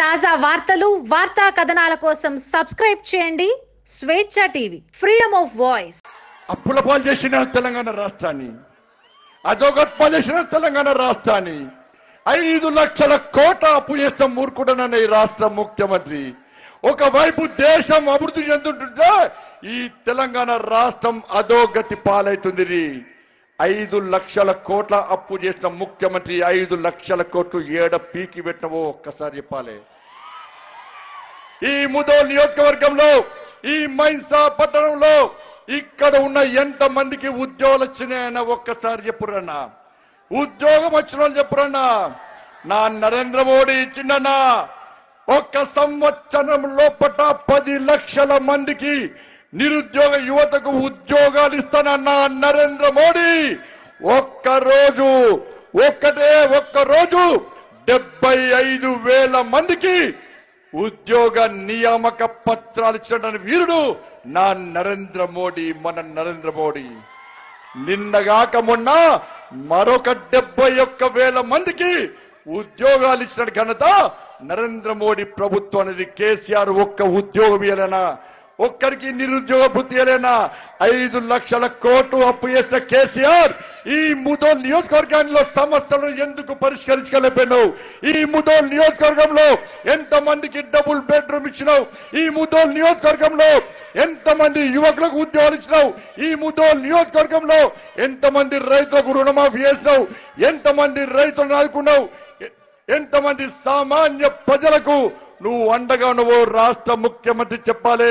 తాజా వార్తలు వార్తా కథనాల కోసం సబ్స్క్రైబ్ చేయండి. స్వేచ్ఛ టీవీ ఫ్రీడమ్ ఆఫ్ వాయిస్. అప్పుల పాలు చేసిన తెలంగాణ రాష్ట్రాన్ని అదోగత్పాలు చేసిన తెలంగాణ రాష్ట్రాన్ని ఐదు లక్షల కోట అప్పు చేస్తాం మూర్ఖుడనన్న ఈ రాష్ట్ర ముఖ్యమంత్రి. ఒకవైపు దేశం అభివృద్ధి చెందుతుంటే ఈ తెలంగాణ రాష్ట్రం అధోగతి పాలవుతుంది ఐదు లక్షల కోట్ల అప్పు చేసిన ముఖ్యమంత్రి ఐదు లక్షల కోట్లు ఏడ పీకి పెట్టవో ఒక్కసారి చెప్పాలి. ఈ ముదో నియోజకవర్గంలో ఈ మైన్సా పట్టణంలో ఇక్కడ ఉన్న ఎంత మందికి ఉద్యోగాలు వచ్చినాయన్న ఒక్కసారి చెప్పురన్నా. ఉద్యోగం వచ్చిన వాళ్ళు చెప్పురన్నా. నా నరేంద్ర మోడీ ఇచ్చిండన్నా. ఒక్క సంవత్సరం లోపట పది లక్షల మందికి నిరుద్యోగ యువతకు ఉద్యోగాలు ఇస్తానన్న నరేంద్ర మోడీ ఒక్క రోజు ఒక్కటే ఒక్క రోజు డెబ్బై ఐదు వేల మందికి ఉద్యోగ నియామక పత్రాలు ఇచ్చినటువంటి వీరుడు నా నరేంద్ర మోడీ మన నరేంద్ర మోడీ. నిన్నగాక మొన్న మరొక డెబ్బై ఒక్క వేల మందికి ఉద్యోగాలు ఇచ్చిన ఘనత నరేంద్ర మోడీ ప్రభుత్వం అనేది. కేసీఆర్ ఒక్క ఉద్యోగం ఇయ్యలేనా? ఒక్కరికి నిరుద్యోగ బుద్ధి ఇయ్యలేనా ఐదు లక్షల కోట్లు అప్పు చేసిన కేసీఆర్ ఈ ముదోల్ నియోజకవర్గాల్లో సమస్యలను ఎందుకు పరిష్కరించగలిపోయినావు ఈ ముదోల్ నియోజకవర్గంలో ఎంతమందికి డబుల్ బెడ్రూమ్ ఇచ్చినావు? ఈ ముదోల్ నియోజకవర్గంలో ఎంతమంది యువకులకు ఉద్యోగాలు ఇచ్చినావు? ఈ ముదోల్ నియోజకవర్గంలో ఎంతమంది రైతులకు రుణమాఫీ చేసినావు? ఎంతమంది రైతులను ఆదుకున్నావు? ఎంతమంది సామాన్య ప్రజలకు నువ్వు అండగా నువ్వు రాష్ట్ర ముఖ్యమంత్రి చెప్పాలి.